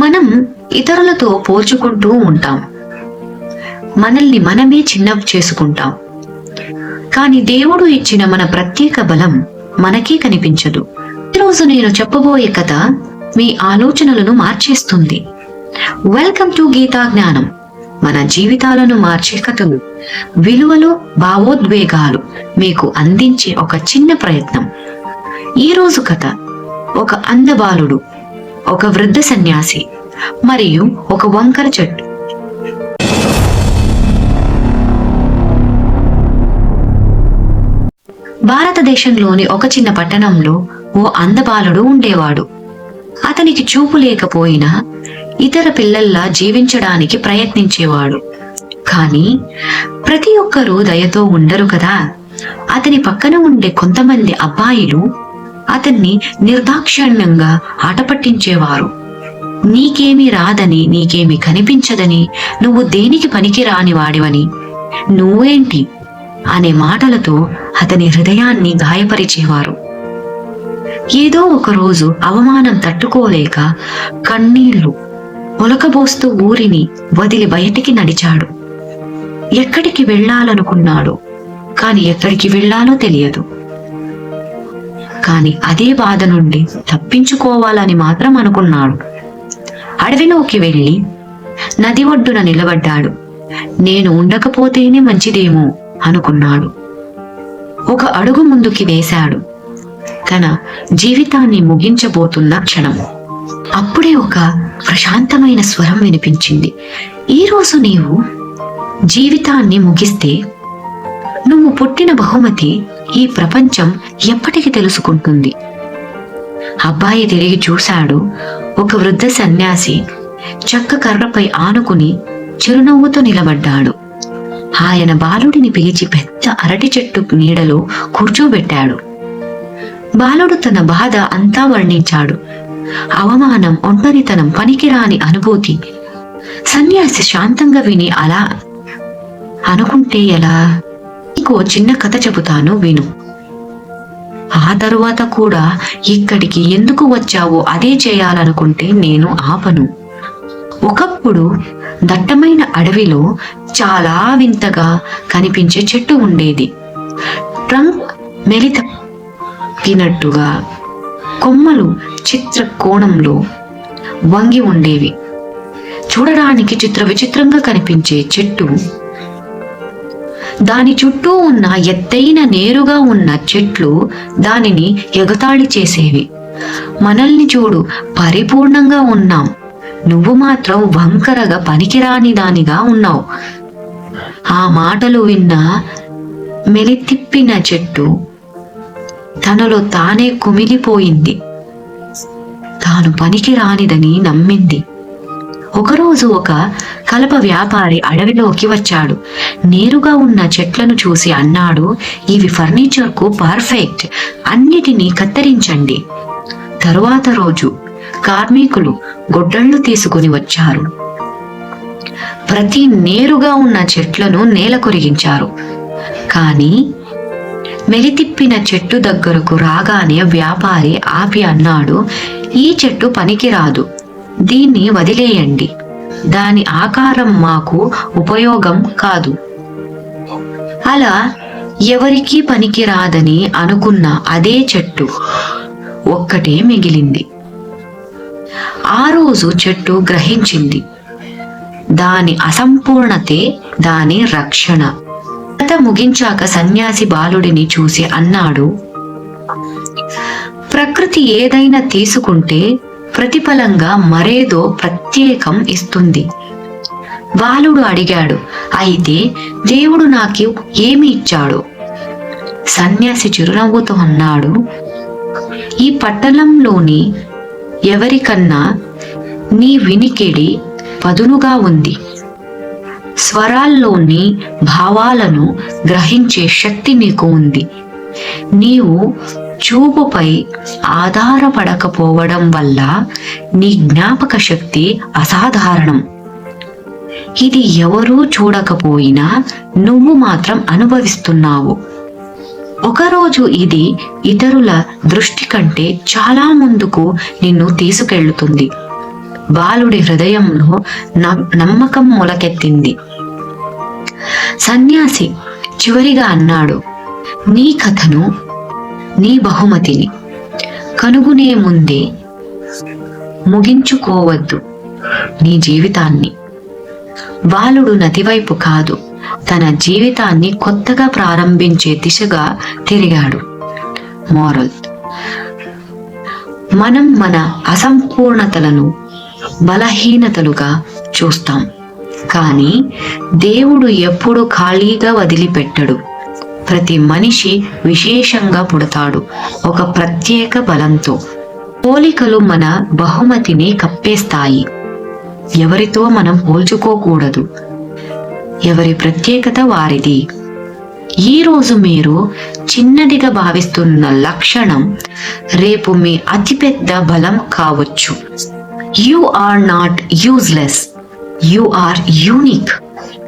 మనం ఇతరులతో పోల్చుకుంటూ ఉంటాం. మనల్ని మనమే చిన్న చేసుకుంటాం. కానీ దేవుడు ఇచ్చిన మన ప్రత్యేక బలం మనకే కనిపించదు. ఈరోజు నేను చెప్పబోయే కథ మీ ఆలోచనలను మార్చేస్తుంది. వెల్కమ్ టు గీతా జ్ఞానం. మన జీవితాలను మార్చే కథలు విలువలు భావోద్వేగాలు మీకు అందించే ఒక చిన్న ప్రయత్నం. ఈ రోజు కథ. ఒక అందబాలుడు ఒక వృద్ధ సన్యాసి మరియు ఒక వంకర చెట్టు. భారతదేశంలోని ఒక చిన్న పట్టణంలో ఓ అందబాలుడు ఉండేవాడు. అతనికి చూపు లేకపోయినా ఇతర పిల్లల్లా జీవించడానికి ప్రయత్నించేవాడు. కానీ ప్రతి ఒక్కరూ దయతో ఉండరు కదా. అతని పక్కన ఉండే కొంతమంది అబ్బాయిలు అతన్ని నిర్దాక్షిణ్యంగా ఆటపట్టించేవారు. నీకేమీ రాదని నీకేమి కనిపించదని నువ్వు దేనికి పనికి రాని వాడివని. నువ్వేంటి? అనే మాటలతో అతని హృదయాన్ని గాయపరిచేవారు. ఏదో ఒక రోజు అవమానం తట్టుకోలేక కన్నీళ్ళు ఒలకబోస్తూ ఊరిని వదిలి బయటికి నడిచాడు. ఎక్కడికి వెళ్ళాలనుకున్నాడు కాని ఎక్కడికి వెళ్ళాలో తెలియదు. కాని అదే బాధ నుండి తప్పించుకోవాలని మాత్రం అనుకున్నాడు. అడవిలోకి వెళ్ళి నది ఒడ్డున నిలబడ్డాడు. నేను ఉండకపోతేనే మంచిదేమో అనుకున్నాడు. ఒక అడుగు ముందుకి వేశాడు. తన జీవితాన్ని ముగించబోతున్న క్షణం. అప్పుడే ఒక ప్రశాంతమైన స్వరం వినిపించింది. ఈరోజు నీవు జీవితాన్ని ముగిస్తే నువ్వు పుట్టిన బహుమతి ఈ ప్రపంచం ఎప్పటికి తెలుసుకుంటుంది. అబ్బాయి తిరిగి చూశాడు. ఒక వృద్ధ సన్యాసి చెక్క కర్రపై ఆనుకుని చిరునవ్వుతో నిలబడ్డాడు. ఆయన బాలుడిని పిలిచి పెద్ద అరటి చెట్టు నీడలో కూర్చోబెట్టాడు. బాలుడు తన బాధ అంతా వర్ణించాడు. అవమానం ఒంటరితనం పనికిరాని అనుభూతి సన్యాసి శాంతంగా విని అలా అనుకుంటే ఎలా? నీకు ఓ చిన్న కథ చెబుతాను విను. ఆ తరువాత కూడా ఇక్కడికి ఎందుకు వచ్చావో అదే చేయాలనుకుంటే నేను ఆపను. ఒకప్పుడు దట్టమైన అడవిలో చాలా వింతగా కనిపించే చెట్టు ఉండేది. ట్రంక్ మెలిత తినట్టుగా కొమ్మలు చిత్ర కోణంలో వంగి ఉండేవి. చూడడానికి చిత్ర విచిత్రంగా కనిపించే చెట్టు దాని చుట్టూ ఉన్న ఎత్తైన నేరుగా ఉన్న చెట్లు దానిని ఎగతాళి చేసేవి. మనల్ని చూడు పరిపూర్ణంగా ఉన్నాం. నువ్వు మాత్రం వంకరగా పనికిరాని దానిగా ఉన్నావు. ఆ మాటలు విన్న మెలితిప్పిన చెట్టు తనలో తానే కుమిలిపోయింది. తాను పనికి రానిదని నమ్మింది. ఒకరోజు ఒక కలప వ్యాపారి అడవిలోకి వచ్చాడు. నేరుగా ఉన్న చెట్లను చూసి అన్నాడు ఇవి ఫర్నిచర్కు పర్ఫెక్ట్. అన్నిటినీ కత్తిరించండి. తరువాత రోజు కార్మికులు గొడ్డళ్ళు తీసుకుని వచ్చారు. ప్రతి నేరుగా ఉన్న చెట్లను నేల కొరిగించారు. కానీ మెలితిప్పిన చెట్టు దగ్గరకు రాగానే వ్యాపారి ఆపి అన్నాడు ఈ చెట్టు పనికిరాదు. దీన్ని వదిలేయండి. దాని ఆకారం మాకు ఉపయోగం కాదు. అలా ఎవరికీ పనికిరాదని అనుకున్న అదే చెట్టు ఒక్కటే మిగిలింది. ఆ రోజు చెట్టు గ్రహించింది. దాని అసంపూర్ణతే దాని రక్షణ. కథ ముగించాక సన్యాసి బాలుడిని చూసి అన్నాడు ప్రకృతి ఏదైనా తీసుకుంటే ప్రతిఫలంగా మరేదో ప్రత్యేకం ఇస్తుంది. బాలుడు అడిగాడు అయితే దేవుడు నాకు ఏమి ఇచ్చాడు? సన్యాసి చిరునవ్వుతో అన్నాడు ఈ పట్టణంలోని ఎవరికన్నా నీ వినికిడి పదునుగా ఉంది. స్వరాల్లోని భావాలను గ్రహించే శక్తి నీకు ఉంది. నీవు చూపుపై ఆధారపడకపోవడం వల్ల నీ జ్ఞాపక శక్తి అసాధారణం. ఇది ఎవరూ చూడకపోయినా నువ్వు మాత్రం అనుభవిస్తున్నావు. ఒకరోజు ఇది ఇతరుల దృష్టి కంటే చాలా ముందుకు నిన్ను తీసుకెళ్తుంది బాలుడి హృదయంలో నమ్మకం మొలకెత్తింది. సన్యాసి చివరిగా అన్నాడు నీ కథను నీ బహుమతిని. కనుగొనే ముందే ముగించుకోవద్దు నీ జీవితాన్ని. బాలుడు నదివైపు కాదు తన జీవితాన్ని కొత్తగా ప్రారంభించే దిశగా తిరిగాడు. మోరల్. మనం మన అసంపూర్ణతలను బలహీనతలుగా చూస్తాం. కానీ దేవుడు ఎప్పుడు ఖాళీగా వదిలిపెట్టడు. ప్రతి మనిషి విశేషంగా పుడతాడు. ఒక ప్రత్యేక బలంతో. పోలికలు మన బహుమతిని కప్పేస్తాయి. ఎవరితో మనం పోల్చుకోకూడదు. ఎవరి ప్రత్యేకత వారిది. ఈ రోజు మీరు చిన్నదిగా భావిస్తున్న లక్షణం రేపు మీ అతిపెద్ద బలం కావచ్చు. You are not useless you are unique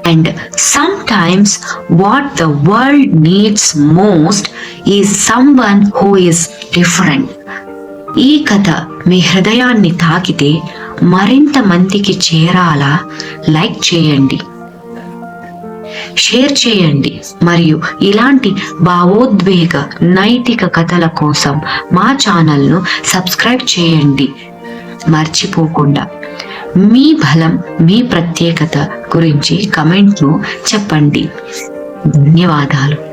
and sometimes what the world needs most is someone who is different ఈ కథ మీ హృదయాన్ని తాకితే మరింత మందికి చేరాలా? లైక్ చేయండి. షేర్ చేయండి. మరియు ఇలాంటి భావోద్వేగ నైతిక కథల కోసం మా ఛానల్ను సబ్స్క్రైబ్ చేయండి. మర్చిపోకుండా మీ బలం మీ ప్రత్యేకత గురించి కమెంట్ను చెప్పండి. ధన్యవాదాలు.